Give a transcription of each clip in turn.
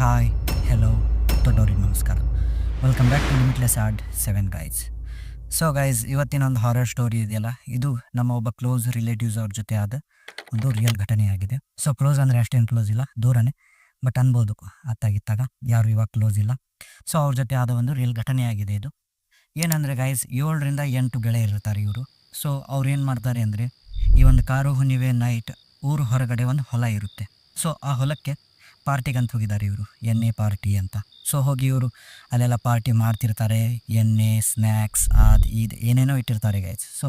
Hi hello ದೊಡ್ಡವ್ರಿಗೆ ನಮಸ್ಕಾರ welcome back to limitless art seven guys so guys ಇವತ್ತಿನ ಒಂದು ಹಾರರ್ ಸ್ಟೋರಿ ಇದೆಯಲ್ಲ? ಇದು ನಮ್ಮ ಒಬ್ಬ ಕ್ಲೋಸ್ ರಿಲೇಟಿವ್ಸ್ ಅವ್ರ ಜೊತೆ ಆದ ಒಂದು ರಿಯಲ್ ಘಟನೆ ಆಗಿದೆ. ಸೊ ಕ್ಲೋಸ್ ಅಂದರೆ ಅಷ್ಟೇನು ಕ್ಲೋಸ್ ಇಲ್ಲ, ದೂರನೇ ಬಟ್ ಅನ್ಬೋದು ಅತ್ತಾಗಿತ್ತಾಗ, ಯಾರು ಇವಾಗ ಕ್ಲೋಸ್ ಇಲ್ಲ. ಸೊ ಅವ್ರ ಜೊತೆ ಆದ ಒಂದು ರಿಯಲ್ ಘಟನೆ ಆಗಿದೆ ಇದು. ಏನಂದರೆ ಗೈಸ್ ಏಳರಿಂದ ಎಂಟು ಗೆಳೆಯರಿರ್ತಾರೆ ಇವರು. ಸೊ ಅವ್ರು ಏನು ಮಾಡ್ತಾರೆ ಅಂದರೆ, ಈ ಒಂದು ಕಾರು ಹುಣ್ಣಿವೆ ನೈಟ್ ಊರು ಹೊರಗಡೆ ಒಂದು ಹೊಲ ಇರುತ್ತೆ. ಸೊ ಆ ಹೊಲಕ್ಕೆ ಪಾರ್ಟಿಗಂತ ಹೋಗಿದ್ದಾರೆ ಇವರು, ಎಣ್ಣೆ ಪಾರ್ಟಿ ಅಂತ. ಸೊ ಹೋಗಿ ಇವರು ಅಲ್ಲೆಲ್ಲ ಪಾರ್ಟಿ ಮಾಡ್ತಿರ್ತಾರೆ, ಎಣ್ಣೆ ಸ್ನ್ಯಾಕ್ಸ್ ಅದು ಇದು ಏನೇನೋ ಇಟ್ಟಿರ್ತಾರೆ ಗೈಸ್ ಸೊ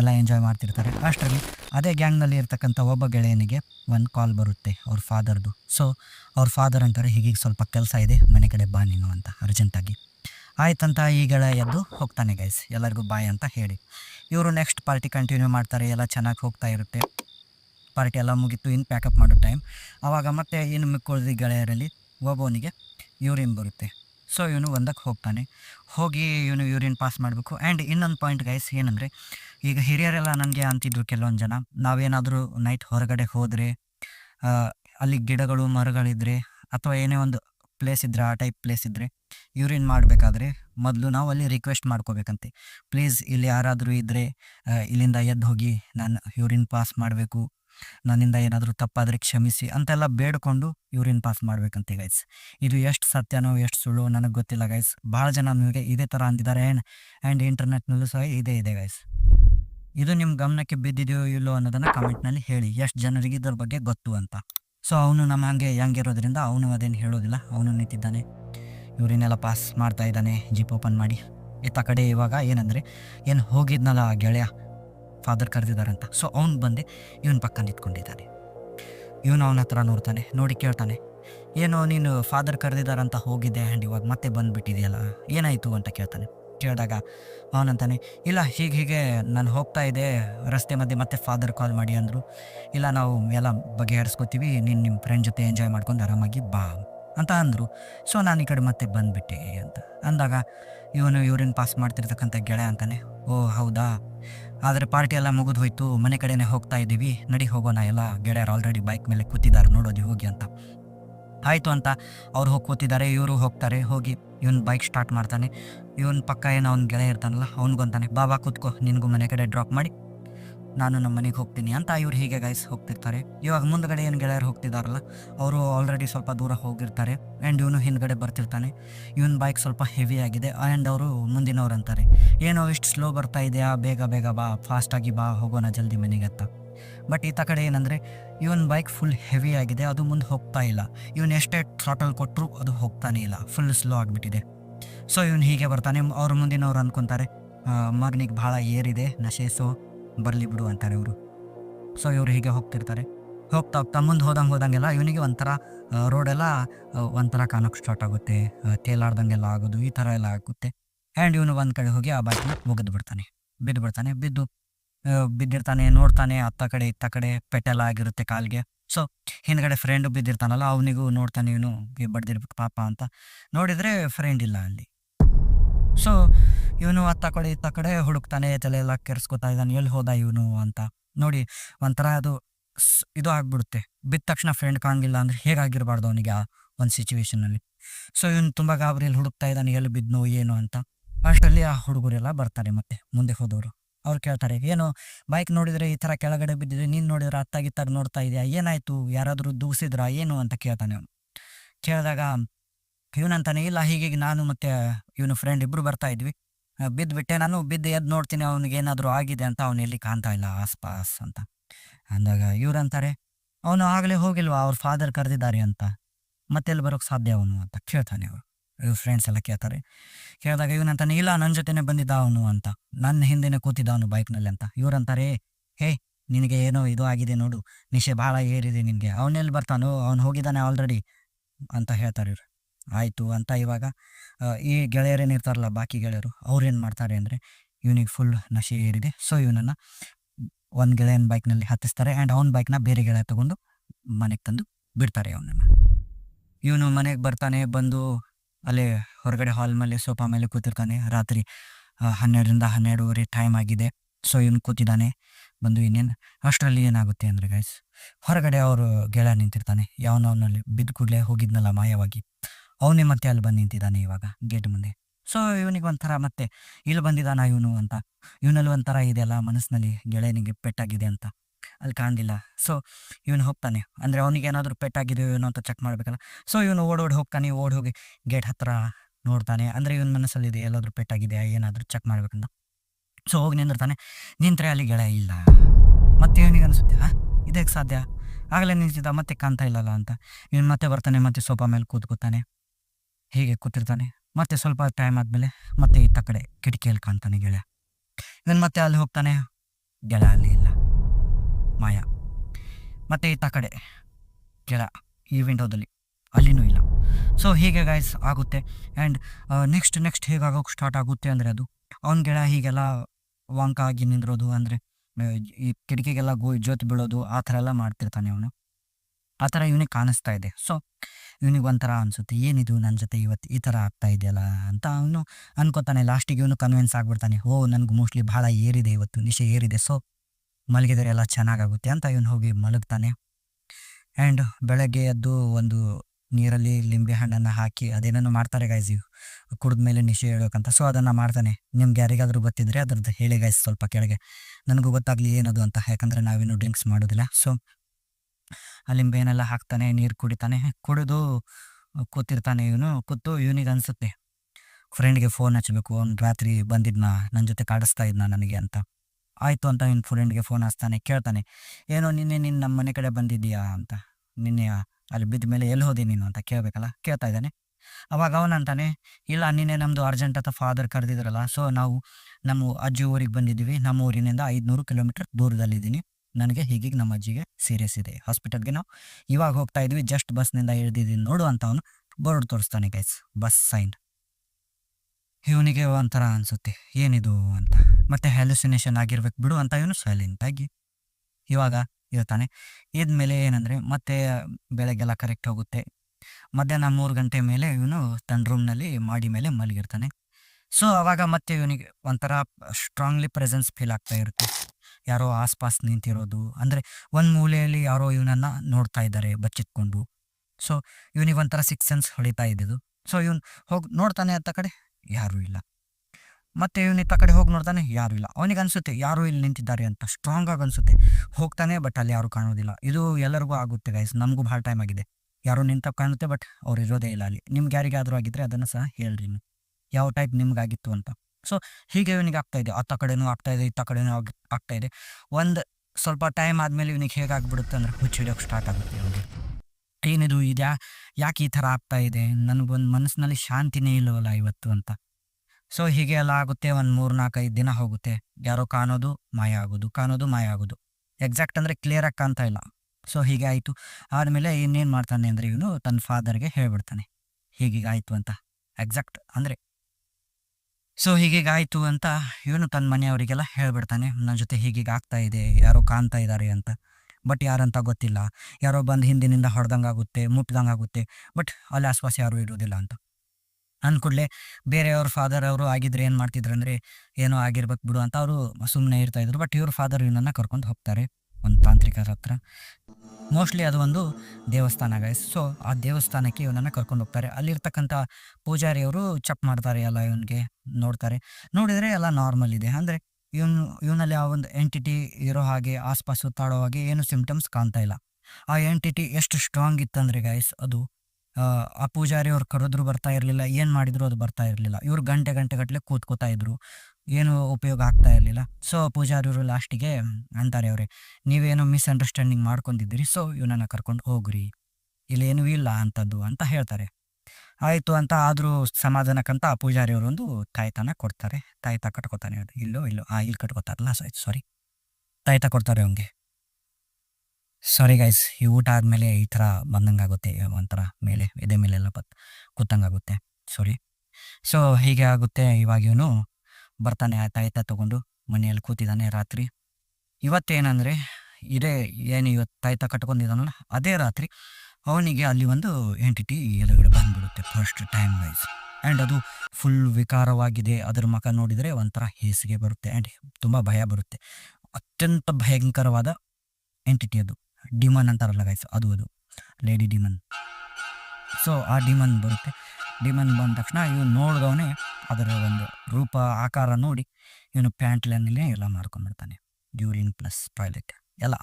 ಎಲ್ಲ ಎಂಜಾಯ್ ಮಾಡ್ತಿರ್ತಾರೆ. ಅಷ್ಟರಲ್ಲಿ ಅದೇ ಗ್ಯಾಂಗ್ನಲ್ಲಿ ಇರ್ತಕ್ಕಂಥ ಒಬ್ಬ ಗೆಳೆಯನಿಗೆ ಒಂದು ಕಾಲ್ ಬರುತ್ತೆ ಅವ್ರ ಫಾದರ್ದು ಸೊ ಅವ್ರ ಫಾದರ್ ಅಂತಾರೆ, ಹೀಗೀಗ ಸ್ವಲ್ಪ ಕೆಲಸ ಇದೆ, ಮನೆ ಕಡೆ ಬಾ ನೀನು ಅಂತ ಅರ್ಜೆಂಟಾಗಿ ಆಯ್ತಂತ ಈ ಗೆಳೆಯ ಎದ್ದು ಹೋಗ್ತಾನೆ ಗೈಸ್ ಎಲ್ಲರಿಗೂ ಬಾಯ್ ಅಂತ ಹೇಳಿ. ಇವರು ನೆಕ್ಸ್ಟ್ ಪಾರ್ಟಿ ಕಂಟಿನ್ಯೂ ಮಾಡ್ತಾರೆ, ಎಲ್ಲ ಚೆನ್ನಾಗಿ ಹೋಗ್ತಾ ಇರುತ್ತೆ. ಪಾರ್ಟಿ ಎಲ್ಲ ಮುಗೀತು ಇನ್ನು ಪ್ಯಾಕಪ್ ಮಾಡೋ ಟೈಮ್ ಆವಾಗ ಮತ್ತೆ ಏನು ಮಿಕ್ಕೊಳ್ಳಿ ಗೆಳೆಯರಲ್ಲಿ ಒಬ್ಬವನಿಗೆ ಯೂರಿನ್ ಬರುತ್ತೆ. ಸೊ ಇವನು ಒಂದಕ್ಕೆ ಹೋಗ್ತಾನೆ. ಹೋಗಿ ಇವನು ಯೂರಿನ್ ಪಾಸ್ ಮಾಡಬೇಕು. ಆ್ಯಂಡ್ ಇನ್ನೊಂದು ಪಾಯಿಂಟ್ ಗೈಸ್ ಏನಂದರೆ, ಈಗ ಹಿರಿಯರೆಲ್ಲ ನನಗೆ ಅಂತಿದ್ರು ಕೆಲವೊಂದು ಜನ, ನಾವೇನಾದರೂ ನೈಟ್ ಹೊರಗಡೆ ಹೋದರೆ ಅಲ್ಲಿ ಗಿಡಗಳು, ಮರಗಳಿದ್ರೆ, ಅಥವಾ ಏನೇ ಒಂದು ಪ್ಲೇಸ್ ಇದ್ದರೆ ಆ ಟೈಪ್ ಪ್ಲೇಸ್ ಇದ್ದರೆ ಯೂರಿನ್ ಮಾಡಬೇಕಾದ್ರೆ ಮೊದಲು ನಾವು ಅಲ್ಲಿ ರಿಕ್ವೆಸ್ಟ್ ಮಾಡ್ಕೋಬೇಕಂತೆ. ಪ್ಲೀಸ್ ಇಲ್ಲಿ ಯಾರಾದರೂ ಇದ್ದರೆ ಇಲ್ಲಿಂದ ಎದ್ದು ಹೋಗಿ ನಾನು ಯೂರಿನ್ ಪಾಸ್ ಮಾಡಬೇಕು. ನನ್ನಿಂದ ಏನಾದರೂ ತಪ್ಪಾದರೆ ಕ್ಷಮಿಸಿ ಅಂತೆಲ್ಲ ಬೇಡ್ಕೊಂಡು ಯೂರಿನ್ ಪಾಸ್ ಮಾಡ್ಬೇಕಂತೆ ಗೈಸ್ ಇದು ಎಷ್ಟು ಸತ್ಯನೋ, ಎಷ್ಟು ಸುಳ್ಳು ನನಗೆ ಗೊತ್ತಿಲ್ಲ ಗೈಸ್ ಭಾಳ ಜನ ನಿಮಗೆ ಇದೇ ಥರ ಅಂದಿದ್ದಾರೆ ಆ್ಯಂಡ್ ಇಂಟರ್ನೆಟ್ನಲ್ಲೂ ಸಹ ಇದೇ ಇದೆ ಗೈಸ್ ಇದು ನಿಮ್ಮ ಗಮನಕ್ಕೆ ಬಿದ್ದಿದೆಯೋ ಇಲ್ಲೋ ಅನ್ನೋದನ್ನು ಕಮೆಂಟ್ನಲ್ಲಿ ಹೇಳಿ. ಎಷ್ಟು ಜನರಿಗೆ ಇದ್ರ ಬಗ್ಗೆ ಗೊತ್ತು ಅಂತ. ಸೊ ಅವನು ನಮ್ಮ ಹಂಗೆ ಇರೋದ್ರಿಂದ ಅವನು ಅದೇನು ಹೇಳೋದಿಲ್ಲ. ಅವನು ನಿಂತಿದ್ದಾನೆ. ಇವರನ್ನೆಲ್ಲ ಪಾಸ್ ಮಾಡ್ತಾ ಇದ್ದಾನೆ. ಜಿಪ್ ಓಪನ್ ಮಾಡಿ. ಇತ್ತ ಕಡೆ ಇವಾಗ ಏನಂದರೆ, ಏನು ಹೋಗಿದ್ನಲ್ಲ ಗೆಳೆಯ? ಫಾದರ್ ಕರೆದಿದ್ದಾರಂತ ಸೊ ಅವ್ನು ಬಂದೆ ಇವನ ಪಕ್ಕ ನಿಂತ್ಕೊಂಡಿದ್ದಾನೆ. ಇವನು ಅವನ ಹತ್ರ ನೋಡ್ತಾನೆ, ನೋಡಿ ಕೇಳ್ತಾನೆ, ಏನೋ ನೀನು ಫಾದರ್ ಕರೆದಿದ್ದಾರಂತ ಹೋಗಿದ್ದೆ ಆ್ಯಂಡ್ ಇವಾಗ ಮತ್ತೆ ಬಂದುಬಿಟ್ಟಿದೆಯಲ್ಲ, ಏನಾಯಿತು ಅಂತ ಕೇಳ್ತಾನೆ. ಕೇಳಿದಾಗ ಅವನಂತಾನೆ ಇಲ್ಲ, ಹೀಗೆ ಹೀಗೆ ನಾನು ಹೋಗ್ತಾ ಇದ್ದೆ, ರಸ್ತೆ ಮಧ್ಯೆ ಮತ್ತೆ ಫಾದರ್ ಕಾಲ್ ಮಾಡಿ ಅಂದರು. ಇಲ್ಲ, ನಾವು ಎಲ್ಲ ಬಗೆಹರಿಸ್ಕೋತೀವಿ, ನೀನು ನಿಮ್ಮ ಫ್ರೆಂಡ್ ಜೊತೆ ಎಂಜಾಯ್ ಮಾಡ್ಕೊಂಡು ಆರಾಮಾಗಿ ಬಾ ಅಂತ ಅಂದರು. ಸೊ ನಾನು ಈ ಕಡೆ ಮತ್ತೆ ಬಂದುಬಿಟ್ಟೆ ಅಂತ. ಅಂದಾಗ ಇವನು ಇವ್ರನ್ನ ಪಾಸ್ ಮಾಡ್ತಿರ್ತಕ್ಕಂಥ ಗೆಳೆ ಅಂತಾನೆ, ಓ, ಹೌದಾ? ಆದರೆ ಪಾರ್ಟಿ ಎಲ್ಲ ಮುಗಿದು ಹೋಯ್ತು ಮನೆ ಕಡೆನೇ ಹೋಗ್ತಾ ಇದ್ದೀವಿ. ನಡಿ ಹೋಗೋಣ ಎಲ್ಲ. ಗೆಳೆಯರು ಆಲ್ರೆಡಿ ಬೈಕ್ ಮೇಲೆ ಕೂತಿದ್ದಾರೆ. ನೋಡೋದು ಹೋಗಿ ಅಂತ. ಆಯಿತು ಅಂತ. ಅವ್ರು ಹೋಗಿ ಕೂತಿದ್ದಾರೆ, ಇವರು ಹೋಗ್ತಾರೆ. ಹೋಗಿ ಇವನ್ ಬೈಕ್ ಸ್ಟಾರ್ಟ್ ಮಾಡ್ತಾನೆ. ಇವನ್ ಪಕ್ಕ ಏನೋ ಅವ್ನ ಗೆಳೆಯ ಇರ್ತಾನಲ್ಲ ಅವ್ನಿಗೊಂತಾನೆ ಬಾಬಾ ಕೂತ್ಕೋ. ನಿನಗೂ ಮನೆ ಕಡೆ ಡ್ರಾಪ್ ಮಾಡಿ. ನಾನು ನಮ್ಮ ಮನೆಗೆ ಹೋಗ್ತೀನಿ ಅಂತ ಇವ್ರು ಹೀಗೆ ಗೈಸ್ ಹೋಗ್ತಿರ್ತಾರೆ. ಇವಾಗ ಮುಂದ್ಗಡೆ ಏನು ಗೆಳೆಯರು ಹೋಗ್ತಿದಾರಲ್ಲ, ಅವರು ಆಲ್ರೆಡಿ ಸ್ವಲ್ಪ ದೂರ ಹೋಗಿರ್ತಾರೆ ಆ್ಯಂಡ್ ಇವನು ಹಿಂದ್ಗಡೆ ಬರ್ತಿರ್ತಾನೆ. ಇವನ್ ಬೈಕ್ ಸ್ವಲ್ಪ ಹೆವಿ ಆಗಿದೆ ಆ್ಯಂಡ್ ಅವರು ಮುಂದಿನವ್ರು ಅಂತಾರೆ. ಏನೋ ಇಷ್ಟು ಸ್ಲೋ ಬರ್ತಾ ಇದೆಯಾ? ಬೇಗ ಬೇಗ ಬಾ ಫಾಸ್ಟಾಗಿ ಬಾ, ಹೋಗೋಣ ಜಲ್ದಿ ಮನೆಗೆ ಅಂತ. ಬಟ್ ಈತ ಕಡೆ ಏನಂದರೆ, ಇವನ್ ಬೈಕ್ ಫುಲ್ ಹೆವಿ ಆಗಿದೆ, ಅದು ಮುಂದೆ ಹೋಗ್ತಾ ಇಲ್ಲ. ಇವನ್ ಎಷ್ಟೇ ಥ್ರಾಟಲ್ ಕೊಟ್ಟರು ಅದು ಹೋಗ್ತಾನೆ ಇಲ್ಲ ಫುಲ್ ಸ್ಲೋ ಆಗಿಬಿಟ್ಟಿದೆ. ಸೊ ಇವನು ಹೀಗೆ ಬರ್ತಾನೆ, ಅವ್ರ ಮುಂದಿನವ್ರು ಅಂದ್ಕೊತಾರೆ ಮಗನಿಗೆ ಭಾಳ ಏರಿದೆ, ನಶೆ ಸೊ ಬರಲಿ ಬಿಡು ಅಂತಾರೆ ಇವರು. ಸೊ ಇವರು ಹೀಗೆ ಹೋಗ್ತಿರ್ತಾರೆ. ಹೋಗ್ತಾ ಹೋಗ್ತಾ ಮುಂದೆ ಹೋದಂಗೆ ಹೋದಂಗೆಲ್ಲ ಇವನಿಗೆ ಒಂಥರ ರೋಡೆಲ್ಲ ಒಂಥರ ಕಾಣೋಕ್ಕೆ ಸ್ಟಾರ್ಟ್ ಆಗುತ್ತೆ. ತೇಲಾಡ್ದಂಗೆಲ್ಲ ಆಗೋದು, ಈ ಥರ ಎಲ್ಲ ಆಗುತ್ತೆ. ಆ್ಯಂಡ್ ಇವನು ಒಂದು ಕಡೆ ಹೋಗಿ ಆ ಬೈಕ್ನ ಮುಗಿದು ಬಿಡ್ತಾನೆ. ಬಿದ್ದು ಬಿಡ್ತಾನೆ, ಬಿದ್ದು ಬಿದ್ದಿರ್ತಾನೆ, ನೋಡ್ತಾನೆ, ಅತ್ತ ಕಡೆ, ಇತ್ತ ಕಡೆ ಪೆಟ್ಟೆಲ್ಲ ಆಗಿರುತ್ತೆ ಕಾಲಿಗೆ. ಸೊ ಹಿಂದ್ಗಡೆ ಫ್ರೆಂಡು ಬಿದ್ದಿರ್ತಾನಲ್ಲ, ಅವನಿಗೂ ನೋಡ್ತಾನೆ ಇವನು ಬಡ್ದಿರ್ಬೇಕು ಪಾಪ ಅಂತ. ನೋಡಿದರೆ ಫ್ರೆಂಡ್ ಇಲ್ಲ ಅಲ್ಲಿ. ಸೊ ಇವನು ಅತ್ತ ಕಡೆ, ಇತ್ತ ಕಡೆ ಹುಡುಕ್ತಾನೆ ತಲೆ ಎಲ್ಲ ಕೆರೆಸ್ಕೊತಾ ಇದ್ದಾನೆ. ಎಲ್ಲಿ ಹೋದ ಇವನು ಅಂತ. ನೋಡಿ, ಒಂಥರ ಅದು ಇದು ಆಗ್ಬಿಡುತ್ತೆ. ಬಿದ್ದ ತಕ್ಷಣ ಫ್ರೆಂಡ್ ಕಾಣಂಗಿಲ್ಲ ಅಂದ್ರೆ ಹೇಗಾಗಿರ್ಬಾರ್ದು ಅವನಿಗೆ ಆ ಒಂದು ಸಿಚುವೇಶನಲ್ಲಿ ಸೊ ಇವನು ತುಂಬ ಗಾಬರಿಯಲ್ಲಿ ಹುಡುಕ್ತಾ ಇದ್ದಾನೆ, ಎಲ್ಲಿ ಬಿದ್ನೋ ಏನು ಅಂತ. ಅಷ್ಟರಲ್ಲಿ ಆ ಹುಡುಗರೆಲ್ಲ ಬರ್ತಾರೆ ಮತ್ತೆ, ಮುಂದೆ ಹೋದವರು. ಅವ್ರು ಕೇಳ್ತಾರೆ, ಏನು ಬೈಕ್ ನೋಡಿದ್ರೆ ಈ ಥರ ಕೆಳಗಡೆ ಬಿದ್ದಿದ್ರೆ ನೀನು ನೋಡಿದ್ರೆ ಅತ್ತಾಗಿತ್ತಾಗ ನೋಡ್ತಾ ಇದೆಯಾ? ಏನಾಯ್ತು? ಯಾರಾದರೂ ದೂಸಿದ್ರಾ? ಏನು? ಅಂತ ಕೇಳ್ತಾನೆ ಅವನು. ಕೇಳಿದಾಗ, ಇವನಂತಾನೆ? ಇಲ್ಲ ಹೀಗೆ ನಾನು ಮತ್ತೆ ಇವನು ಫ್ರೆಂಡ್ ಇಬ್ರು ಬರ್ತಾ ಇದ್ವಿ. ಬಿದ್ದು ಬಿಟ್ಟೆ ನಾನು ಬಿದ್ದು ಎದ್ದು ನೋಡ್ತೀನಿ ಅವ್ನಿಗೆ ಏನಾದರೂ ಆಗಿದೆ ಅಂತ. ಅವನು ಎಲ್ಲಿ ಕಾಣ್ತಾ ಇಲ್ಲ, ಆಸ್ಪಾಸ್ ಅಂತ. ಅಂದಾಗ ಇವ್ರಂತಾರೆ ಅವನು ಆಗಲೇ ಹೋಗಿಲ್ವಾ? ಅವ್ರ ಫಾದರ್ ಕರೆದಿದ್ದಾರೆ ಅಂತ. ಮತ್ತೆಲ್ಲಿ ಬರೋಕ್ಕೆ ಸಾಧ್ಯ ಅವನು? ಅಂತ ಕೇಳ್ತಾನೆ ಅವರು ಇವ್ರ ಫ್ರೆಂಡ್ಸ್ ಎಲ್ಲ ಕೇಳ್ತಾರೆ. ಕೇಳಿದಾಗ ಇವನಂತಾನೆ ಇಲ್ಲ ನನ್ನ ಜೊತೆನೆ ಬಂದಿದ್ದ ಅವನು ಅಂತ. ನನ್ನ ಹಿಂದೆನೆ ಕೂತಿದ್ದ ಅವನು ಬೈಕ್ನಲ್ಲಿ ಅಂತ. ಇವ್ರಂತಾರೆ ಹೇ, ನಿನಗೆ ಏನೋ ಇದು ಆಗಿದೆ ನೋಡು. ನಿಶೆ ಭಾಳ ಏರಿದೆ ನಿನಗೆ. ಅವನೆಲ್ಲಿ ಬರ್ತಾನೋ? ಅವ್ನು ಹೋಗಿದ್ದಾನೆ ಆಲ್ರೆಡಿ ಅಂತ ಹೇಳ್ತಾರೆ ಇವ್ರು. ಆಯಿತು ಅಂತ ಇವಾಗ ಈ ಗೆಳೆಯರೇನಿರ್ತಾರಲ್ಲ ಬಾಕಿ ಗೆಳೆಯರು, ಅವ್ರೇನು ಮಾಡ್ತಾರೆ ಅಂದರೆ ಇವನಿಗೆ ಫುಲ್ ನಶೆ ಏರಿದೆ. ಸೊ ಇವನನ್ನು ಒಂದು ಗೆಳೆಯನ ಬೈಕ್ನಲ್ಲಿ ಹತ್ತಿಸ್ತಾರೆ ಆ್ಯಂಡ್ ಅವ್ನ ಬೈಕ್ನ ಬೇರೆ ಗೆಳೆಯ ತಗೊಂಡು ಮನೆಗೆ ತಂದು ಬಿಡ್ತಾರೆ ಅವನನ್ನು. ಇವನು ಮನೆಗೆ ಬರ್ತಾನೆ, ಬಂದು ಅಲ್ಲೇ ಹೊರಗಡೆ ಹಾಲ್ ಮೇಲೆ ಸೋಫಾ ಮೇಲೆ ಕೂತಿರ್ತಾನೆ. ರಾತ್ರಿ ಹನ್ನೆರಡರಿಂದ ಹನ್ನೆರಡೂವರೆ ಟೈಮ್ ಆಗಿದೆ. ಸೊ ಇವನು ಕೂತಿದ್ದಾನೆ, ಬಂದು ಇನ್ನೇನು, ಅಷ್ಟರಲ್ಲಿ ಏನಾಗುತ್ತೆ ಅಂದರೆ ಗೈಸ್ ಹೊರಗಡೆ ಅವರು ಗೆಳೆಯ ನಿಂತಿರ್ತಾನೆ. ಯಾವನವನಲ್ಲಿ ಬಿದ್ದ ಕೂಡಲೇ ಹೋಗಿದ್ನಲ್ಲ ಮಾಯವಾಗಿ. ಅವನೇ ಮತ್ತೆ ಅಲ್ಲಿ ಬಂದು ನಿಂತಿದ್ದಾನೆ ಇವಾಗ ಗೇಟ್ ಮುಂದೆ. ಸೊ ಇವನಿಗೆ ಒಂಥರ ಮತ್ತೆ ಇಲ್ಲಿ ಬಂದಿದ್ದಾನ ಇವನು ಅಂತ. ಇವನಲ್ಲಿ ಒಂಥರ ಇದೆಯಲ್ಲ ಮನಸ್ಸಿನಲ್ಲಿ ಗೆಳೆಯನಿಗೆ ಪೆಟ್ಟಾಗಿದೆ ಅಂತ. ಅಲ್ಲಿ ಕಾಣಲಿಲ್ಲ ಸೊ ಇವನು ಹೋಗ್ತಾನೆ. ಅಂದರೆ ಅವನಿಗೆ ಏನಾದರೂ ಪೆಟ್ಟಾಗಿದೆ ಇವನು ಅಂತ ಚೆಕ್ ಮಾಡಬೇಕಲ್ಲ. ಸೊ ಇವನು ಓಡೋಡಿ ಹೋಗ್ತಾನೆ, ಓಡಿ ಹೋಗಿ ಗೇಟ್ ಹತ್ರ ನೋಡ್ತಾನೆ. ಅಂದರೆ ಇವನ ಮನಸ್ಸಲ್ಲಿ ಇದೆ, ಎಲ್ಲಾದರೂ ಪೆಟ್ಟಾಗಿದೆಯಾ, ಏನಾದರೂ ಚೆಕ್ ಮಾಡಬೇಕಂತ. ಸೊ ಹೋಗಿ ನಿಂದಿರ್ತಾನೆ. ನಿಂತರೆ ಅಲ್ಲಿ ಗೆಳೆಯ ಇಲ್ಲ. ಮತ್ತೆ ಇವನಿಗೆ ಅನಿಸುತ್ತೆ ಇದಕ್ಕೆ ಸಾಧ್ಯ? ಆಗಲೇ ನಿಂತಿದ್ದ, ಮತ್ತೆ ಕಾಣ್ತಾ ಇಲ್ಲಲ್ಲ ಅಂತ. ಇವನು ಮತ್ತೆ ಬರ್ತಾನೆ, ಮತ್ತೆ ಸೋಫಾ ಮೇಲೆ ಕೂತ್ಕೋತಾನೆ. ಹೀಗೆ ಕೂತಿರ್ತಾನೆ. ಮತ್ತೆ ಸ್ವಲ್ಪ ಟೈಮ್ ಆದಮೇಲೆ ಮತ್ತೆ ಇತ್ತ ಕಡೆ ಕಿಟಕಿಯಲ್ಲಿ ಕಾಣ್ತಾನೆ ಗೆಳೆಯ ಇವನು ಮತ್ತೆ ಅಲ್ಲಿ ಹೋಗ್ತಾನೆ. ಗೆಳ ಅಲ್ಲಿ ಇಲ್ಲ. ಮಾಯ. ಮತ್ತೆ ಇತ್ತ ಕಡೆ ಗೆಳ ಈ ವಿಂಡೋದಲ್ಲಿ ಅಲ್ಲಿನೂ ಇಲ್ಲ. ಸೊ ಹೀಗೆ ಗಾಯ್ಸ್ ಆಗುತ್ತೆ. ಆ್ಯಂಡ್ ನೆಕ್ಸ್ಟ್ ನೆಕ್ಸ್ಟ್ ಹೇಗಾಗೋಕೆ ಸ್ಟಾರ್ಟ್ ಆಗುತ್ತೆ ಅಂದರೆ ಅದು ಅವ್ನ ಗೆಳ ಹೀಗೆಲ್ಲ ವಾಂಕ ಆಗಿ ನಿಂದಿರೋದು ಅಂದರೆ ಈ ಕಿಟಕಿಗೆಲ್ಲ ಗೋ, ಜೊತೆ ಬೀಳೋದು ಆ ಥರ ಎಲ್ಲ ಮಾಡ್ತಿರ್ತಾನೆ ಅವನು. ಆ ಥರ ಇವನಿಗೆ ಕಾಣಿಸ್ತಾ ಇದೆ. ಸೊ ಇವನಿಗೆ ಒಂಥರ ಅನಿಸುತ್ತೆ, ಏನಿದು ನನ್ನ ಜೊತೆ ಇವತ್ತು ಈ ಥರ ಆಗ್ತಾ ಇದೆಯಲ್ಲ ಅಂತ ಅವನು ಅನ್ಕೋತಾನೆ. ಲಾಸ್ಟಿಗೆ ಇವನು ಕನ್ವಿನ್ಸ್ ಆಗಿಬಿಡ್ತಾನೆ ಓ ನನಗೆ ಮೋಸ್ಟ್ಲಿ ಭಾಳ ಏರಿದೆ ಇವತ್ತು, ನಿಶೆ ಏರಿದೆ, ಸೊ ಮಲಗಿದರೆ ಎಲ್ಲ ಚೆನ್ನಾಗಾಗುತ್ತೆ ಅಂತ ಇವನು ಹೋಗಿ ಮಲಗ್ತಾನೆ. ಆ್ಯಂಡ್ ಬೆಳಗ್ಗೆ ಎದ್ದು ಒಂದು ನೀರಲ್ಲಿ ಲಿಂಬೆ ಹಣ್ಣನ್ನು ಹಾಕಿ ಅದೇನೇನೋ ಮಾಡ್ತಾರೆ ಗಾಯ್ಸ್ ಇವು ಕುಡಿದ ಮೇಲೆ ನಿಶೆ ಹೇಳೋಕ್ಕಂತ ಸೊ ಅದನ್ನು ಮಾಡ್ತಾನೆ. ನಿಮ್ಗೆ ಯಾರಿಗಾದರೂ ಗೊತ್ತಿದ್ರೆ ಅದ್ರದ್ದು ಹೇಳಿ ಗಾಯ್ಸ್ ಸ್ವಲ್ಪ ಕೆಳಗೆ. ನನಗೂ ಗೊತ್ತಾಗಲಿ ಏನದು ಅಂತ, ಯಾಕಂದರೆ ನಾವೇನು ಡ್ರಿಂಕ್ಸ್ ಮಾಡೋದಿಲ್ಲ ಸೊ ಆ ಏನೆಲ್ಲ ಹಾಕ್ತಾನೆ, ನೀರು ಕುಡಿತಾನೆ, ಕುಡಿದು ಕೂತಿರ್ತಾನೆ ಇವನು. ಕೂತು ಇವನಿಗೆ ಅನಿಸುತ್ತೆ ಫ್ರೆಂಡ್ಗೆ ಫೋನ್ ಹಚ್ಚಬೇಕು ಅವ್ನು ರಾತ್ರಿ ಬಂದಿದ್ನ ನನ್ನ ಜೊತೆ ಕಾಡಿಸ್ತಾ ಇದ್ನ ನನಗೆ ಅಂತ. ಆಯಿತು ಅಂತ ಇವ್ನ ಫ್ರೆಂಡ್ಗೆ ಫೋನ್ ಹಚ್ತಾನೆ, ಕೇಳ್ತಾನೆ, ಏನೋ ನಿನ್ನೆ ನೀನು ನಮ್ಮ ಮನೆ ಕಡೆ ಬಂದಿದ್ದೀಯಾ ಅಂತ, ನಿನ್ನೆ ಅಲ್ಲಿ ಬಿದ್ದ ಮೇಲೆ ಎಲ್ಲಿ ಹೋದೆ ನೀನು ಅಂತ ಕೇಳಬೇಕಲ್ಲ? ಕೇಳ್ತಾ ಇದ್ದಾನೆ. ಅವಾಗ ಅವನಂತಾನೆ ಇಲ್ಲ, ನಿನ್ನೆ ನಮ್ಮದು ಅರ್ಜೆಂಟ್ ಅಂತ ಫಾದರ್ ಕರೆದಿದ್ರಲ್ಲ ಸೊ ನಾವು ನಮ್ಮ ಅಜ್ಜಿ ಊರಿಗೆ ಬಂದಿದ್ದೀವಿ, ನಮ್ಮ ಊರಿನಿಂದ ಐದುನೂರು ಕಿಲೋಮೀಟರ್ ದೂರದಲ್ಲಿದ್ದೀನಿ. ನನಗೆ ಹೀಗೀಗ ನಮ್ಮ ಅಜ್ಜಿಗೆ ಸೀರಿಯಸ್ ಇದೆ. ಹಾಸ್ಪಿಟಲ್ಗೆ ನಾವು ಇವಾಗ ಹೋಗ್ತಾ ಇದ್ವಿ. ಜಸ್ಟ್ ಬಸ್ನಿಂದ ಇಳಿದಿದ್ದೀನಿ ನೋಡು ಅಂತ ಅವನು ಬೋರ್ಡ್ ತೋರಿಸ್ತಾನೆ ಗೈಸ್ ಬಸ್ ಸೈನ್ ಇವನಿಗೆ ಒಂಥರ ಅನಿಸುತ್ತೆ. ಏನಿದು ಅಂತ. ಮತ್ತೆ ಹ್ಯಾಲುಸಿನೇಷನ್ ಆಗಿರ್ಬೇಕು. ಬಿಡು ಅಂತ ಇವನು ಸೈಲೆಂಟಾಗಿ ಇವಾಗ ಇರ್ತಾನೆ ಇದ್ಮೇಲೆ ಏನಂದರೆ ಮತ್ತೆ ಬೆಳಗ್ಗೆಲ್ಲ ಕರೆಕ್ಟ್ ಹೋಗುತ್ತೆ. ಮಧ್ಯಾಹ್ನ ಮೂರು ಗಂಟೆ ಮೇಲೆ ಇವನು ತನ್ನ ರೂಮ್ನಲ್ಲಿ ಮಾಡಿ ಮೇಲೆ ಮಲಗಿರ್ತಾನೆ. ಸೊ ಅವಾಗ ಮತ್ತೆ ಇವನಿಗೆ ಒಂಥರ ಸ್ಟ್ರಾಂಗ್ಲಿ ಪ್ರೆಸೆನ್ಸ್ ಫೀಲ್ ಆಗ್ತಾ ಇರುತ್ತೆ. ಯಾರೋ ಆಸ್ಪಾಸ್ ನಿಂತಿರೋದು. ಅಂದರೆ ಒಂದು ಮೂಲೆಯಲ್ಲಿ ಯಾರೋ ಇವನನ್ನು ನೋಡ್ತಾ ಇದ್ದಾರೆ ಬಚ್ಚಿಟ್ಕೊಂಡು. ಸೊ, ಇವನಿಗೆ ಒಂಥರ ಸಿಕ್ಸ್ ಸೆನ್ಸ್ ಹೊಡಿತಾ ಇದ್ದಿದ್ದು. ಸೊ, ಇವನು ಹೋಗಿ ನೋಡ್ತಾನೆ ಅತ್ತ ಕಡೆ, ಯಾರೂ ಇಲ್ಲ. ಮತ್ತೆ ಇವನಿತ್ತ ಕಡೆ ಹೋಗಿ ನೋಡ್ತಾನೆ, ಯಾರೂ ಇಲ್ಲ. ಅವನಿಗೆ ಅನಿಸುತ್ತೆ, ಯಾರೂ ಇಲ್ಲಿ ನಿಂತಿದ್ದಾರೆ ಅಂತ ಸ್ಟ್ರಾಂಗ್ ಆಗಿ ಅನಿಸುತ್ತೆ. ಹೋಗ್ತಾನೆ ಬಟ್ ಅಲ್ಲಿ ಯಾರೂ ಕಾಣೋದಿಲ್ಲ. ಇದು ಎಲ್ಲರಿಗೂ ಆಗುತ್ತೆ ಗೈಸ್ ನಮಗೂ ಭಾಳ ಟೈಮ್ ಆಗಿದೆ. ಯಾರೋ ನಿಂತ ಕಾಣುತ್ತೆ ಬಟ್ ಅವ್ರು ಇರೋದೇ ಇಲ್ಲ ಅಲ್ಲಿ. ನಿಮ್ಗೆ ಯಾರಿಗಾದರೂ ಆಗಿದ್ರೆ ಅದನ್ನು ಸಹ ಹೇಳ್ರಿ ಯಾವ ಟೈಪ್ ನಿಮ್ಗಾಗಿತ್ತು ಅಂತ. ಸೊ, ಹೀಗೆ ಇವನಿಗೆ ಆಗ್ತಾ ಇದೆ. ಅತ್ತ ಕಡೆನೂ ಆಗ್ತಾ ಇದೆ, ಇತ್ತ ಕಡೆನೂ ಆಗ್, ಆಗ್ತಾ ಇದೆ. ಒಂದು ಸ್ವಲ್ಪ ಟೈಮ್ ಆದಮೇಲೆ ಇವನಿಗೆ ಹೇಗಾಗ್ಬಿಡುತ್ತೆ ಅಂದ್ರೆ ಹುಚ್ಚಿಡಿಯೋಕೆ ಸ್ಟಾರ್ಟ್ ಆಗುತ್ತೆ ಇವನಿಗೆ. ಏನಿದು ಇದ್ಯಾ? ಯಾಕೆ ಈ ಥರ ಆಗ್ತಾ ಇದೆ? ನನಗೊಂದು ಮನಸ್ಸಿನಲ್ಲಿ ಶಾಂತಿನೇ ಇಲ್ಲವಲ್ಲ ಇವತ್ತು ಅಂತ. ಸೊ, ಹೀಗೆ ಎಲ್ಲ ಆಗುತ್ತೆ. ಒಂದು ಮೂರು ನಾಲ್ಕೈದು ದಿನ ಹೋಗುತ್ತೆ. ಯಾರೋ ಕಾಣೋದು ಮಾಯ ಆಗೋದು, ಕಾಣೋದು ಮಾಯ ಆಗೋದು. ಎಕ್ಸಾಕ್ಟ್ ಅಂದರೆ ಕ್ಲಿಯರಾಗಿ ಕಾಣ್ತಾ ಇಲ್ಲ. ಸೊ, ಹೀಗೆ ಆಯಿತು. ಆದಮೇಲೆ ಇನ್ನೇನು ಮಾಡ್ತಾನೆ ಅಂದರೆ ಇವನು ತನ್ನ ಫಾದರ್ಗೆ ಹೇಳ್ಬಿಡ್ತಾನೆ. ಹೀಗೀಗ ಆಯಿತು ಅಂತ. ಎಕ್ಸಾಕ್ಟ್ ಅಂದರೆ ಸೊ ಹೀಗೀಗಾಯಿತು ಅಂತ ಇವನು ತನ್ನ ಮನೆಯವರಿಗೆಲ್ಲ ಹೇಳಿಬಿಡ್ತಾನೆ, ನನ್ನ ಜೊತೆ ಹೀಗೀಗ ಆಗ್ತಾ ಇದೆ, ಯಾರೋ ಕಾಣ್ತಾ ಇದ್ದಾರೆ ಅಂತ. ಬಟ್ ಯಾರಂತ ಗೊತ್ತಿಲ್ಲ. ಯಾರೋ ಬಂದು ಹಿಂದಿನಿಂದ ಹೊಡೆದಂಗೆ ಆಗುತ್ತೆ ಮುಟ್ಟಿದಂಗೆ ಆಗುತ್ತೆ ಬಟ್ ಅಲ್ಲಿ ಆಸ್ಪಾಸ್ ಯಾರೂ ಇರೋದಿಲ್ಲ ಅಂತ. ಅಂದ್ಕೂಡಲೇ ಬೇರೆಯವ್ರ ಫಾದರ್ ಅವರು ಆಗಿದ್ರೆ ಏನು ಮಾಡ್ತಿದ್ರು ಅಂದರೆ, ಏನೋ ಆಗಿರ್ಬೇಕು ಬಿಡು ಅಂತ ಅವರು ಸುಮ್ಮನೆ ಇರ್ತಾಯಿದ್ರು ಬಟ್ ಇವ್ರ ಫಾದರ್ ಇವನನ್ನು ಕರ್ಕೊಂಡು ಹೋಗ್ತಾರೆ. ಒಂದು ತಾಂತ್ರಿಕರ ಹತ್ರ. ಮೋಸ್ಟ್ಲಿ ಅದು ಒಂದು ದೇವಸ್ಥಾನ ಗೈಸ್ ಸೊ ಆ ದೇವಸ್ಥಾನಕ್ಕೆ ಇವನನ್ನು ಕರ್ಕೊಂಡು ಹೋಗ್ತಾರೆ. ಅಲ್ಲಿರ್ತಕ್ಕಂಥ ಪೂಜಾರಿಯವರು ಚೆಕ್ ಮಾಡ್ತಾರೆ ಎಲ್ಲ ಇವನಿಗೆ ನೋಡ್ತಾರೆ. ನೋಡಿದರೆ ಎಲ್ಲ ನಾರ್ಮಲ್ ಇದೆ. ಅಂದರೆ ಇವನು, ಇವನಲ್ಲಿ ಆ ಒಂದು ಎಂಟಿಟಿ ಇರೋ ಹಾಗೆ, ಆಸ್ಪಾಸ್ ಸುತ್ತಾಡೋ ಹಾಗೆ ಏನು ಸಿಮ್ಟಮ್ಸ್ ಕಾಣ್ತಾ ಇಲ್ಲ. ಆ ಎಂಟಿಟಿ ಎಷ್ಟು ಸ್ಟ್ರಾಂಗ್ ಇತ್ತಂದ್ರೆ ಗೈಸ್ ಅದು, ಆ ಪೂಜಾರಿಯವ್ರು ಕರೆದ್ರು ಬರ್ತಾ ಇರಲಿಲ್ಲ, ಏನು ಮಾಡಿದ್ರು ಅದು ಬರ್ತಾ ಇರಲಿಲ್ಲ. ಇವರು ಗಂಟೆ ಗಂಟೆ ಗಟ್ಟಲೆ ಕೂತ್ಕೋತಾ ಇದ್ರು. ಏನು ಉಪಯೋಗ ಆಗ್ತಾ ಇರಲಿಲ್ಲ. ಸೊ ಪೂಜಾರಿಯವರು ಲಾಸ್ಟಿಗೆ ಅಂತಾರೆ ಅವರೇ, ನೀವೇನೋ ಮಿಸ್ಅಂಡರ್ಸ್ಟ್ಯಾಂಡಿಂಗ್ ಮಾಡ್ಕೊಂಡಿದ್ದೀರಿ ಸೊ ಇವನನ್ನು ಕರ್ಕೊಂಡು ಹೋಗ್ರಿ. ಇಲ್ಲೇನೂ ಇಲ್ಲ ಅಂಥದ್ದು ಅಂತ ಹೇಳ್ತಾರೆ. ಆಯಿತು ಅಂತ ಆದರೂ ಸಮಾಧಾನಕ್ಕಂತ ಆ ಪೂಜಾರಿಯವರು ಒಂದು ತಾಯ್ತನ ಕೊಡ್ತಾರೆ. ತಾಯ್ತ ಕಟ್ಕೋತಾನೆ ಇಲ್ಲೋ ಇಲ್ಲೋ, ಆ, ಇಲ್ಲಿ ಕಟ್ಕೋತಾರಲ್ಲ ಸಾರಿ ತಾಯ್ತ ಕೊಡ್ತಾರೆ ಅವನಿಗೆ. ಸಾರಿ ಗೈಸ್ ಈ ಊಟ ಆದಮೇಲೆ ಈ ಥರ ಬಂದಂಗಾಗುತ್ತೆ, ಒಂಥರ ಮೇಲೆ, ಎದೆ ಮೇಲೆಲ್ಲ ಬತ್, ಕೂತಂಗಾಗುತ್ತೆ. ಸಾರಿ ಸೊ ಹೀಗೆ ಆಗುತ್ತೆ ಇವಾಗ ಇವನು ಬರ್ತಾನೆ ಆ ತಾಯ್ತ ತಗೊಂಡು ಮನೆಯಲ್ಲಿ ಕೂತಿದ್ದಾನೆ ರಾತ್ರಿ. ಇವತ್ತೇನಂದರೆ ಇದೇ ಏನು ಇವತ್ತು ತಾಯ್ತ ಕಟ್ಕೊಂಡಿದ್ದಾನಲ್ಲ ಅದೇ ರಾತ್ರಿ ಅವನಿಗೆ ಅಲ್ಲಿ ಒಂದು ಎಂಟಿಟಿ ಎದುರುಗಡೆ ಬಂದ್ಬಿಡುತ್ತೆ ಫಸ್ಟ್ ಟೈಮ್ ವೈಸ್ ಆ್ಯಂಡ್ ಅದು ಫುಲ್ ವಿಕಾರವಾಗಿದೆ. ಅದ್ರ ಮುಖ ನೋಡಿದರೆ ಒಂಥರ ಹೇಸಿಗೆ ಬರುತ್ತೆ ಆ್ಯಂಡ್ ತುಂಬ ಭಯ ಬರುತ್ತೆ. ಅತ್ಯಂತ ಭಯಂಕರವಾದ ಎಂಟಿಟಿ ಅದು. ಡಿಮನ್ ಅಂತಾರಲ್ಲ ಗೈಸ್ ಅದು ಅದು. ಲೇಡಿ ಡಿಮನ್ ಸೊ ಆ ಡಿಮನ್ ಬರುತ್ತೆ. ಡಿಮನ್ ಬಂದ ತಕ್ಷಣ ಇವನು ನೋಡಿದವನೇ ಅದರ ಒಂದು ರೂಪ, ಆಕಾರ ನೋಡಿ ಇವನು ಪ್ಯಾಂಟ್ಲನ್ನೇ ಎಲ್ಲ ಮಾಡ್ಕೊಂಡ್ಬಿಡ್ತಾನೆ. ಡ್ಯೂರಿನ್ ಪ್ಲಸ್ ಟಾಯ್ಲೆಟ್ ಎಲ್ಲ.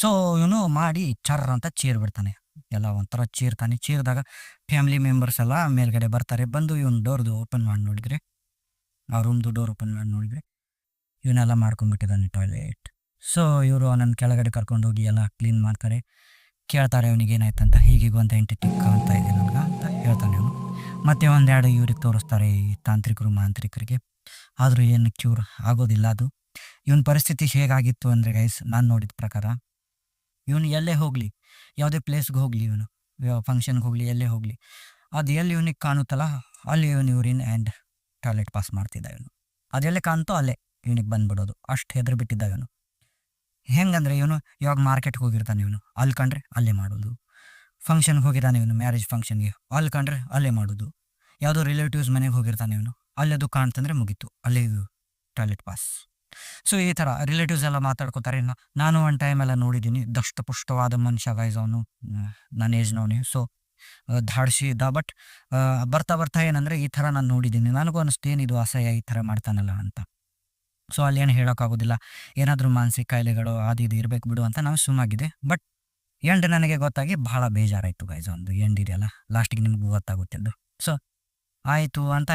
ಸೊ ಇವನು ಮಾಡಿ ಚರ್ ಅಂತ ಚೀರ್ ಬಿಡ್ತಾನೆ ಎಲ್ಲ ಒಂಥರ ಚೀರ್ತಾನೆ. ಚೀರಿದಾಗ ಫ್ಯಾಮಿಲಿ ಮೆಂಬರ್ಸ್ ಎಲ್ಲ ಮೇಲ್ಗಡೆ ಬರ್ತಾರೆ. ಬಂದು ಇವನು ಡೋರ್ದು ಓಪನ್ ಮಾಡಿ ನೋಡಿದ್ರೆ, ಆ ರೂಮ್ದು ಡೋರ್ ಓಪನ್ ಮಾಡಿ ನೋಡಿದ್ರೆ ಇವನ್ನೆಲ್ಲ ಮಾಡ್ಕೊಂಡ್ಬಿಟ್ಟಿದ್ದಾನೆ ಟಾಯ್ಲೆಟ್ ಸೊ ಇವರು ನನ್ನ ಕೆಳಗಡೆ ಕರ್ಕೊಂಡು ಹೋಗಿ ಎಲ್ಲ ಕ್ಲೀನ್ ಮಾಡ್ತಾರೆ. ಕೇಳ್ತಾರೆ ಅವನಿಗೆ ಏನಾಯ್ತು ಅಂತ ಹೀಗೀಗ ಎಂಟಿ ಟಿಕ್ಕ ಕಾಣ್ತಾ ಇದೆ ಅಂತ ಹೇಳ್ತಾನೆ ಅವನು. ಮತ್ತೆ ಒಂದೆರಡು ಇವ್ರಿಗೆ ತೋರಿಸ್ತಾರೆ ಈ ತಾಂತ್ರಿಕರು, ಮಾಂತ್ರಿಕರಿಗೆ. ಆದರೂ ಏನು ಕ್ಯೂರ್ ಆಗೋದಿಲ್ಲ ಅದು. ಇವನ ಪರಿಸ್ಥಿತಿ ಹೇಗಾಗಿತ್ತು ಅಂದರೆ ಗೈಸ್ ನಾನು ನೋಡಿದ ಪ್ರಕಾರ ಇವನು ಎಲ್ಲೇ ಹೋಗಲಿ, ಯಾವುದೇ ಪ್ಲೇಸ್ಗೆ ಹೋಗಲಿ ಇವನು. ಫಂಕ್ಷನ್ಗೆ ಹೋಗಲಿ, ಎಲ್ಲೇ ಹೋಗಲಿ. ಅದು ಎಲ್ಲಿ ಇವನಿಗೆ ಕಾಣುತ್ತಲ್ಲ, ಅಲ್ಲಿ ಇವನು ಯೂರಿನ್ ಆ್ಯಂಡ್ ಟಾಯ್ಲೆಟ್ ಪಾಸ್ ಮಾಡ್ತಿದ್ದ ಇವನು. ಅದೆಲ್ಲೇ ಕಾಣ್ತೋ ಅಲ್ಲೇ ಇವನಿಗೆ ಬಂದ್ಬಿಡೋದು. ಅಷ್ಟು ಹೆದರು ಬಿಟ್ಟಿದ್ದ ಇವನು. ಹೆಂಗಂದ್ರೆ ಇವನು ಇವಾಗ ಮಾರ್ಕೆಟ್ಗೆ ಹೋಗಿರ್ತಾನೆ ಇವನು. ಅಲ್ಲಿ ಕಂಡ್ರೆ ಅಲ್ಲೇ ಮಾಡೋದು. ಫಂಕ್ಷನ್ಗೆ ಹೋಗಿದ್ದಾನೆ ಇವನು ಮ್ಯಾರೇಜ್ ಫಂಕ್ಷನ್ಗೆ ಅಲ್ಲಿ ಕಂಡ್ರೆ ಅಲ್ಲೇ ಮಾಡೋದು. ಯಾವುದೋ ರಿಲೇಟಿವ್ಸ್ ಮನೆಗೆ ಹೋಗಿರ್ತಾನೆ ಇವನು. ಅಲ್ಲಿ ಅದು ಕಾಣ್ತಂದ್ರೆ ಮುಗೀತು. ಅಲ್ಲೇ ಟಾಯ್ಲೆಟ್ ಪಾಸ್ ಸೊ ಈ ಥರ ರಿಲೇಟಿವ್ಸ್ ಎಲ್ಲ ಮಾತಾಡ್ಕೋತಾರೆ. ನಾನು ಒಂದು ಟೈಮ್ ಎಲ್ಲ ನೋಡಿದ್ದೀನಿ. ದಷ್ಟಪುಷ್ಟವಾದ ಮನುಷ್ಯ ವೈಸ್ ಅವನು ನನ್ನ ಏಜ್ನವನು ಸೊ ಧಾಡ್ಸಿ ಇದ್ದ. ಬಟ್ ಬರ್ತಾ ಬರ್ತಾ ಏನಂದರೆ ಈ ಥರ ನಾನು ನೋಡಿದ್ದೀನಿ. ನನಗೂ ಅನಿಸ್ತು ಏನಿದು ಅಸಹ್ಯ ಈ ಥರ ಮಾಡ್ತಾನಲ್ಲ ಅಂತ. ಸೊ ಅಲ್ಲಿ ಏನು ಹೇಳೋಕ್ಕಾಗೋದಿಲ್ಲ. ಏನಾದರೂ ಮಾನಸಿಕ ಕಾಯಿಲೆಗಳು, ಅದು ಇದು ಇರಬೇಕು ಬಿಡು ಅಂತ ನಾವು ಸುಮ್ಮಾಗಿದೆ ಬಟ್ ಎಂಡ್ ನನಗೆ ಗೊತ್ತಾಗಿ ಬಹಳ ಬೇಜಾರಾಯಿತು ಗೈಸ್ ಒಂದು ಎಂಡ್ ಇದೆಯಲ್ಲ ಲಾಸ್ಟಿಗೆ ನಿಮ್ಗೆ ಗೊತ್ತಾಗುತ್ತೆ ಅದು ಸೊ ಆಯಿತು ಅಂತ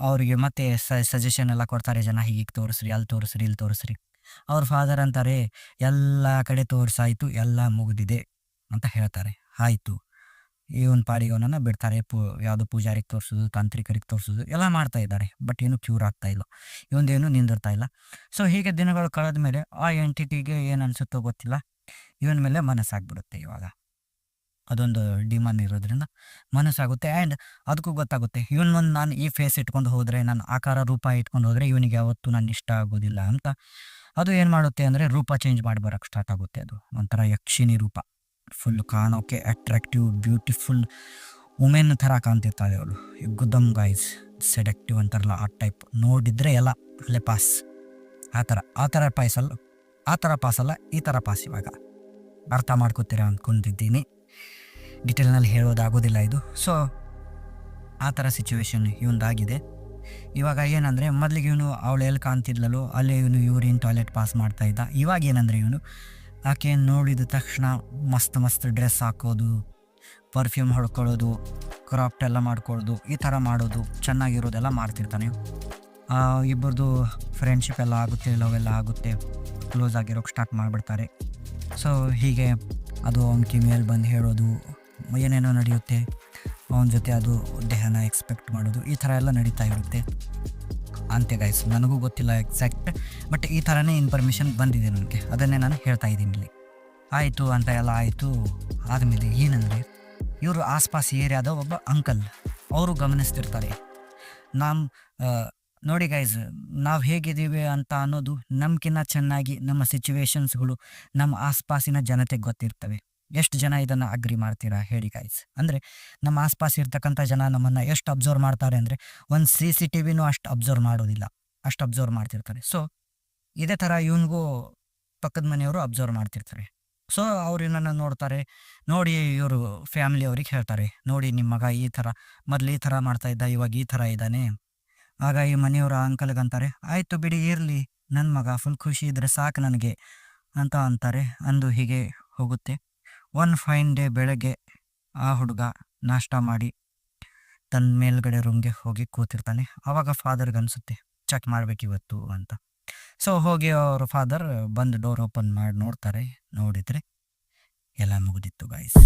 ಅವರಿಗೆ ಮತ್ತೆ ಸಜೆಷನ್ ಎಲ್ಲ ಕೊಡ್ತಾರೆ, ಜನ ಹೀಗೆ ತೋರಿಸ್ರಿ, ಅಲ್ಲಿ ತೋರಿಸ್ರಿ, ಇಲ್ಲಿ ತೋರಿಸ್ರಿ. ಅವ್ರ ಫಾದರ್ ಅಂತಾರೆ, ಎಲ್ಲ ಕಡೆ ತೋರಿಸಾಯಿತು, ಎಲ್ಲ ಮುಗಿದಿದೆ ಅಂತ ಹೇಳ್ತಾರೆ. ಆಯಿತು. ಇವನ್ ಪಾಡಿಗೆ ಅವನನ್ನು ಬಿಡ್ತಾರೆ, ಪೂ, ಯಾವುದು ಪೂಜಾರಿಗೆ ತೋರಿಸೋದು, ತಾಂತ್ರಿಕರಿಗೆ ತೋರಿಸೋದು, ಎಲ್ಲ ಮಾಡ್ತಾ ಇದ್ದಾರೆ. ಬಟ್ ಏನು ಕ್ಯೂರ್ ಆಗ್ತಾ ಇಲ್ಲ. ಇವೊಂದೇನು ನಿಂದಿರ್ತಾ ಇಲ್ಲ. ಸೊ ಹೀಗೆ ದಿನಗಳು ಕಳೆದ ಮೇಲೆ ಆ ಎಂಟಿಟಿಗೆ ಏನು ಅನಿಸುತ್ತೋ ಗೊತ್ತಿಲ್ಲ. ಇವನ ಮೇಲೆ ಮನಸ್ಸಾಗ್ಬಿಡುತ್ತೆ ಇವಾಗ. ಅದೊಂದು ಡಿಮಾನ್ ಇರೋದ್ರಿಂದ ಮನಸ್ಸಾಗುತ್ತೆ ಆ್ಯಂಡ್ ಅದಕ್ಕೂ ಗೊತ್ತಾಗುತ್ತೆ. ಇವನ್ ಒಂದು ನಾನು ಈ ಫೇಸ್ ಇಟ್ಕೊಂಡು ಹೋದರೆ, ನಾನು ಆಕಾರ, ರೂಪ ಇಟ್ಕೊಂಡು ಹೋದರೆ ಇವನಿಗೆ ಯಾವತ್ತೂ ನಾನು ಇಷ್ಟ ಆಗೋದಿಲ್ಲ ಅಂತ. ಅದು ಏನು ಮಾಡುತ್ತೆ ಅಂದರೆ ರೂಪ ಚೇಂಜ್ ಮಾಡಿ ಬರೋಕ್ಕೆ ಸ್ಟಾರ್ಟ್ ಆಗುತ್ತೆ ಅದು. ಒಂಥರ ಯಕ್ಷಿಣಿ ರೂಪ. ಫುಲ್ ಕಾಣೋಕೆ ಅಟ್ರಾಕ್ಟಿವ್ ಬ್ಯೂಟಿಫುಲ್ ವುಮೆನ್ ಥರ ಕಾಣ್ತಿರ್ತಾಳೆ ಅವಳು. ಗುದ್ದಮ್ ಗೈಸ್ ಸೆಡೆಕ್ಟಿವ್ ಅಂತಾರಲ್ಲ ಆ ಟೈಪ್ ನೋಡಿದರೆ ಎಲ್ಲ, ಅಲ್ಲೇ ಪಾಸ್ ಆ ಥರ ಆ ಥರ ಪಾಯ್ಸಲ್ಲ ಆ ಥರ ಪಾಸಲ್ಲ ಈ ಥರ ಪಾಸ್ ಇವಾಗ. ಅರ್ಥ ಮಾಡ್ಕೋತೀರ ಅಂದ್ಕೊಂಡಿದ್ದೀನಿ ಡಿಟೇಲ್ನಲ್ಲಿ ಹೇಳೋದಾಗೋದಿಲ್ಲ ಇದು. ಸೊ ಆ ಥರ ಸಿಚುವೇಶನ್ ಇವಂದಾಗಿದೆ. ಇವಾಗ ಏನಂದರೆ, ಮೊದಲಿಗೆ ಇವನು ಅವಳು ಎಲ್ಲಿ ಕಾಣ್ತಿದ್ಲಲ್ಲೋ, ಅಲ್ಲಿ ಇವನು ಯೂರಿನ್ ಟಾಯ್ಲೆಟ್ ಪಾಸ್ ಮಾಡ್ತಾ ಇದ್ದ. ಇವಾಗ ಏನಂದರೆ ಇವನು, ಆಕೆ ನೋಡಿದ ತಕ್ಷಣ ಮಸ್ತ್ ಮಸ್ತ್ ಡ್ರೆಸ್ ಹಾಕೋದು ಪರ್ಫ್ಯೂಮ್ ಹೊಡ್ಕೊಳ್ಳೋದು ಕ್ರಾಫ್ಟ್ ಎಲ್ಲ ಮಾಡ್ಕೊಳ್ಳೋದು, ಈ ಥರ ಮಾಡೋದು, ಚೆನ್ನಾಗಿರೋದೆಲ್ಲ ಮಾಡ್ತಿರ್ತಾನೆ ಇಬ್ಬರದು ಫ್ರೆಂಡ್ಶಿಪ್ ಎಲ್ಲ ಆಗುತ್ತೆ ಲವ್ ಎಲ್ಲ ಆಗುತ್ತೆ ಕ್ಲೋಸ್ ಆಗಿರೋಕ್ಕೆ ಸ್ಟಾರ್ಟ್ ಮಾಡಿಬಿಡ್ತಾರೆ. ಸೊ ಹೀಗೆ ಅದು ಅವನ ಕಿವಿಯಲ್ಲಿ ಬಂದು ಹೇಳೋದು ಏನೇನೋ ನಡೆಯುತ್ತೆ, ಅವನ ಜೊತೆ ಅದು ದೇಹನ ಎಕ್ಸ್ಪೆಕ್ಟ್ ಮಾಡೋದು, ಈ ಥರ ಎಲ್ಲ ನಡೀತಾ ಇರುತ್ತೆ. ಅಂತೆ ಗಾಯ್ಸ್ ನನಗೂ ಗೊತ್ತಿಲ್ಲ ಎಕ್ಸಾಕ್ಟ್ ಬಟ್ ಈ ಥರನೇ ಇನ್ಫಾರ್ಮೇಷನ್ ಬಂದಿದೆ ನನಗೆ. ಅದನ್ನೇ ನಾನು ಹೇಳ್ತಾ ಇದ್ದೀನಿ ಇಲ್ಲಿ. ಆಯಿತು ಅಂತ ಎಲ್ಲ ಆಯಿತು, ಆದಮೇಲೆ ಏನಂದರೆ, ಇವರು ಆಸ್ಪಾಸ್ ಏರಿಯಾದ ಒಬ್ಬ ಅಂಕಲ್ ಅವರು ಗಮನಿಸ್ತಿರ್ತಾರೆ. ನಮ್ಮ ನೋಡಿ ಗೈಸ್ ನಾವು ಹೇಗಿದ್ದೀವಿ ಅಂತ ಅನ್ನೋದು ನಮ್ಕಿನ್ನ ಚೆನ್ನಾಗಿ ನಮ್ಮ ಸಿಚುವೇಶನ್ಸ್ಗಳು ನಮ್ಮ ಆಸ್ಪಾಸಿನ ಜನತೆಗೆ ಗೊತ್ತಿರ್ತವೆ. ಎಷ್ಟು ಜನ ಇದನ್ನು ಅಗ್ರಿ ಮಾಡ್ತೀರಾ ಹೇಳಿ ಗೈಸ್ ಅಂದರೆ ನಮ್ಮ ಆಸ್ಪಾಸ್ ಇರ್ತಕ್ಕಂಥ ಜನ ನಮ್ಮನ್ನು ಎಷ್ಟು ಅಬ್ಸರ್ವ್ ಮಾಡ್ತಾರೆ ಅಂದರೆ ಒಂದು ಸಿ ಸಿ ಟಿ ವಿನೂ ಅಷ್ಟು ಅಬ್ಸರ್ವ್ ಮಾಡೋದಿಲ್ಲ. ಅಷ್ಟು ಅಬ್ಸರ್ವ್ ಮಾಡ್ತಿರ್ತಾರೆ. ಸೊ ಇದೇ ಥರ ಇವನಿಗೂ ಪಕ್ಕದ ಮನೆಯವರು ಅಬ್ಸರ್ವ್ ಮಾಡ್ತಿರ್ತಾರೆ. ಸೊ ಅವ್ರು ಇವನನ್ನು ನೋಡ್ತಾರೆ. ನೋಡಿ ಇವರು ಫ್ಯಾಮಿಲಿ ಅವ್ರಿಗೆ ಹೇಳ್ತಾರೆ. ನೋಡಿ ನಿಮ್ಮ ಮಗ ಈ ಥರ ಮೊದಲು ಈ ಥರ ಮಾಡ್ತಾ ಇದ್ದ, ಇವಾಗ ಈ ಥರ ಇದ್ದಾನೆ. ಆಗ ಈ ಮನೆಯವರು ಅಂಕಲ್ಗೆ ಅಂತಾರೆ ಆಯಿತು ಬಿಡಿ, ಇರಲಿ. ನನ್ನ ಮಗ ಫುಲ್ ಖುಷಿ ಇದ್ದರೆ ಸಾಕು ನನಗೆ, ಅಂತ ಅಂತಾರೆ. ಅಂದು ಹೀಗೆ ಹೋಗುತ್ತೆ. ಒನ್ ಫೈನ್ ಡೇ ಬೆಳಗ್ಗೆ ಆ ಹುಡುಗ ನಾಷ್ಟ ಮಾಡಿ ತನ್ನ ಮೇಲ್ಗಡೆ ರೂಮ್ಗೆ ಹೋಗಿ ಕೂತಿರ್ತಾನೆ. ಆವಾಗ ಫಾದರ್ಗೆ ಅನಿಸುತ್ತೆ ಚೆಕ್ ಮಾಡ್ಬೇಕು ಇವತ್ತು, ಅಂತ. ಸೊ ಹೋಗಿ ಅವ್ರ ಫಾದರ್ ಬಂದು ಡೋರ್ ಓಪನ್ ಮಾಡಿ ನೋಡ್ತಾರೆ. ನೋಡಿದರೆ ಎಲ್ಲ ಮುಗಿದಿತ್ತು ಗಾಯ್ಸ್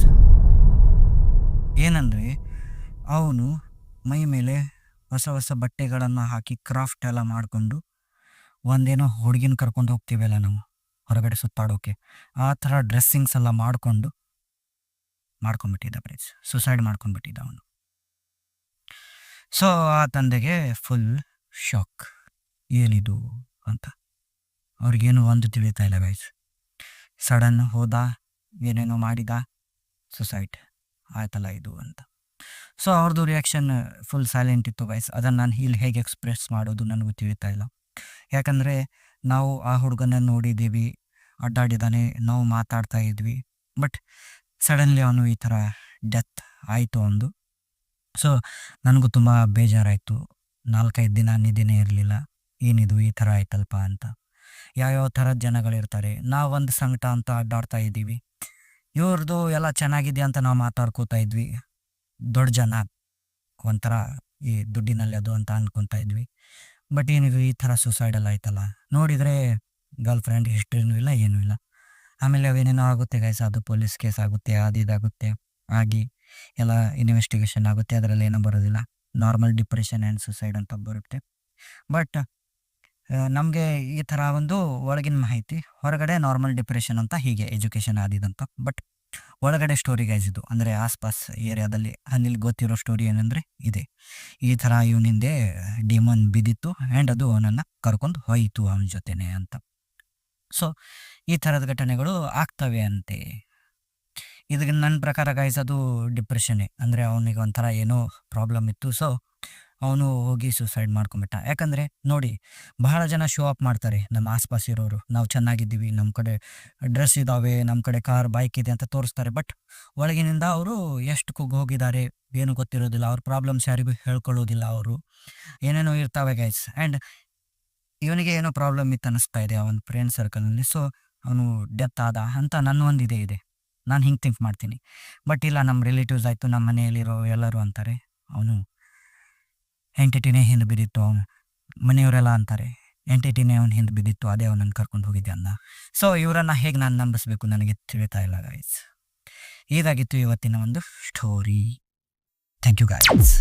ಏನಂದರೆ, ಅವನು ಮೈ ಮೇಲೆ ಹೊಸ ಹೊಸ ಬಟ್ಟೆಗಳನ್ನು ಹಾಕಿ ಕ್ರಾಫ್ಟ್ ಎಲ್ಲ ಮಾಡಿಕೊಂಡು ಒಂದೇನೋ ಹುಡುಗಿನ ಕರ್ಕೊಂಡು ಹೋಗ್ತೀವಲ್ಲ ನಾವು ಹೊರಗಡೆ ಸುತ್ತಾಡೋಕೆ, ಆ ಥರ ಡ್ರೆಸ್ಸಿಂಗ್ಸ್ ಎಲ್ಲ ಮಾಡಿಕೊಂಡು ಮಾಡ್ಕೊಂಡ್ಬಿಟ್ಟಿದ್ದ ಪ್ರೈಸ್ ಸುಸೈಡ್ ಮಾಡ್ಕೊಂಡ್ಬಿಟ್ಟಿದ್ದ ಅವನು. ಸೊ ಆ ತಂದೆಗೆ ಫುಲ್ ಶಾಕ್ ಏನಿದು ಅಂತ. ಅವ್ರಿಗೇನು ಒಂದು ತಿಳಿತಾ ಇಲ್ಲ ಗೈಸ್ ಸಡನ್ ಹೋದ, ಏನೇನೋ ಮಾಡಿದ ಸುಸೈಡ್ ಆಯ್ತಲ್ಲ ಇದು ಅಂತ. ಸೊ ಅವ್ರದ್ದು ರಿಯಾಕ್ಷನ್ ಫುಲ್ ಸೈಲೆಂಟ್ ಇತ್ತು ಗೈಸ್ ಅದನ್ನು ನಾನು ಇಲ್ಲಿ ಹೇಗೆ ಎಕ್ಸ್ಪ್ರೆಸ್ ಮಾಡೋದು ನನಗೂ ತಿಳಿತಾ ಇಲ್ಲ. ಯಾಕಂದರೆ ನಾವು ಆ ಹುಡುಗನ ನೋಡಿದ್ದೀವಿ ಅಡ್ಡಾಡಿದ್ದಾನೆ ನಾವು ಮಾತಾಡ್ತಾ ಇದ್ವಿ ಬಟ್ ಸಡನ್ಲಿ ಅವನು ಈ ಥರ ಡೆತ್ ಆಯಿತು ಒಂದು ಸೊ ನನಗೂ ತುಂಬ ಬೇಜಾರಾಯಿತು. ನಾಲ್ಕೈದು ದಿನ ನಿದ್ದೆನೇ ಇರಲಿಲ್ಲ. ಏನಿದು ಈ ಥರ ಆಯ್ತಲ್ಪ ಅಂತ. ಯಾವ್ಯಾವ ಥರದ ಜನಗಳಿರ್ತಾರೆ ಒಂದು ಸಂಕಟ ಅಂತ ಅಡ್ಡಾಡ್ತಾ ಇದ್ದೀವಿ. ಇವ್ರದ್ದು ಎಲ್ಲ ಚೆನ್ನಾಗಿದೆ ಅಂತ ನಾವು ಮಾತಾಡ್ಕೋತಾ ಇದ್ವಿ. ದೊಡ್ಡ ಜನ ಒಂಥರ ಈ ದುಡ್ಡಿನಲ್ಲಿ ಅದು ಅಂತ ಅಂದ್ಕೊತಾ ಇದ್ವಿ. ಬಟ್ ಏನಿದು, ಈ ಥರ ಸುಸೈಡಲ್ ಆಯ್ತಲ್ಲ. ನೋಡಿದರೆ ಗರ್ಲ್ ಫ್ರೆಂಡ್ ಹಿಸ್ಟ್ರಿನೂ ಇಲ್ಲ, ಏನೂ ಇಲ್ಲ. ಆಮೇಲೆ ಅವೇನೇನೋ ಆಗುತ್ತೆ ಗೈಸ್ ಅದು ಪೊಲೀಸ್ ಕೇಸ್ ಆಗುತ್ತೆ, ಅದು ಇದಾಗುತ್ತೆ. ಆಗಿ ಎಲ್ಲ ಇನ್ವೆಸ್ಟಿಗೇಷನ್ ಆಗುತ್ತೆ, ಅದರಲ್ಲಿ ಏನೂ ಬರೋದಿಲ್ಲ. ನಾರ್ಮಲ್ ಡಿಪ್ರೆಷನ್ ಆ್ಯಂಡ್ ಸುಸೈಡ್ ಅಂತ ಬರುತ್ತೆ. ಬಟ್ ನಮಗೆ ಈ ಥರ ಒಂದು ಒಳಗಿನ ಮಾಹಿತಿ, ಹೊರಗಡೆ ನಾರ್ಮಲ್ ಡಿಪ್ರೆಷನ್ ಅಂತ ಹೀಗೆ ಎಜುಕೇಷನ್ ಆದಿದಂತ ಬಟ್ ಒಳಗಡೆ ಸ್ಟೋರಿ ಗೈಸ್ ಇದು. ಅಂದರೆ ಆಸ್ಪಾಸ್ ಏರಿಯಾದಲ್ಲಿ ಅಲ್ಲಿ ಗೊತ್ತಿರೋ ಸ್ಟೋರಿ ಏನಂದರೆ ಇದೆ. ಈ ಥರ ಇವನಿಂದೆ ಡಿಮನ್ ಬಿದ್ದಿತ್ತು ಆ್ಯಂಡ್ ಅದು ಅವನನ್ನು ಕರ್ಕೊಂಡು ಹೋಯಿತು ಅವನ ಜೊತೆನೆ ಅಂತ. ಸೊ ಈ ಥರದ ಘಟನೆಗಳು ಆಗ್ತವೆ ಅಂತೆ. ಇದಕ್ಕೆ ನನ್ನ ಪ್ರಕಾರ ಗೈಸ್ ಅದು ಡಿಪ್ರೆಷನ್ನೇ ಅಂದರೆ ಅವನಿಗೆ ಒಂಥರ ಏನೋ ಪ್ರಾಬ್ಲಮ್ ಇತ್ತು. ಸೊ ಅವನು ಹೋಗಿ ಸುಸೈಡ್ ಮಾಡ್ಕೊಂಬಿಟ್ಟ ಯಾಕಂದರೆ ನೋಡಿ, ಬಹಳ ಜನ ಶೋ ಅಪ್ ಮಾಡ್ತಾರೆ. ನಮ್ಮ ಆಸ್ಪಾಸ್ ಇರೋರು. ನಾವು ಚೆನ್ನಾಗಿದ್ದೀವಿ. ನಮ್ಮ ಕಡೆ ಡ್ರೆಸ್ ಇದ್ದಾವೆ ನಮ್ಮ ಕಡೆ ಕಾರ್ ಬೈಕ್ ಇದೆ ಅಂತ ತೋರಿಸ್ತಾರೆ. ಬಟ್ ಒಳಗಿನಿಂದ ಅವರು ಎಷ್ಟು ಕುಗ್ಗಿ ಹೋಗಿದ್ದಾರೆ ಏನು ಗೊತ್ತಿರೋದಿಲ್ಲ. ಅವ್ರ ಪ್ರಾಬ್ಲಮ್ಸ್ ಯಾರಿಗೂ ಹೇಳ್ಕೊಳ್ಳೋದಿಲ್ಲ ಅವರು. ಏನೇನೋ ಇರ್ತಾವೆ ಗೈಸ್ ಆ್ಯಂಡ್ ಇವನಿಗೆ ಏನೋ ಪ್ರಾಬ್ಲಮ್ ಇತ್ತು ಅನ್ನಿಸ್ತಾ ಇದೆ ಅವನ ಫ್ರೆಂಡ್ ಸರ್ಕಲ್ನಲ್ಲಿ ಸೊ ಅವನು ಡೆತ್ ಆದ ಅಂತ ನನ್ನ ಒಂದು ಇದೇ. ಇದೆ ನಾನು ಹಿಂಗೆ ಥಿಂಕ್ ಮಾಡ್ತೀನಿ. ಬಟ್ ಇಲ್ಲ ನಮ್ಮ ರಿಲೇಟಿವ್ಸ್ ಆಯಿತು. ನಮ್ಮ ಮನೆಯಲ್ಲಿರೋ ಎಲ್ಲರೂ ಅಂತಾರೆ. ಅವನು ಎಂಟಿಟಿನೇ ಹಿಂದೆ ಬಿದ್ದಿತ್ತು ಅವನು, ಮನೆಯವರೆಲ್ಲ ಅಂತಾರೆ ಎಂಟಿಟಿನೇ ಅವ್ನು ಹಿಂದೆ ಬಿದ್ದಿತ್ತು, ಅದೇ ಅವನನ್ನು ಕರ್ಕೊಂಡು ಹೋಗಿದ್ದೆ ಅಂದ. ಸೊ ಇವರನ್ನು ಹೇಗೆ ನಾನು ನಂಬಿಸ್ಬೇಕು ನನಗೆ ತಿಳಿತಾ ಇಲ್ಲ ಗಾಯ್ಸ್ ಇದಾಗಿತ್ತು ಇವತ್ತಿನ ಒಂದು ಸ್ಟೋರಿ ಥ್ಯಾಂಕ್ ಯು ಗಾಯ್ಸ್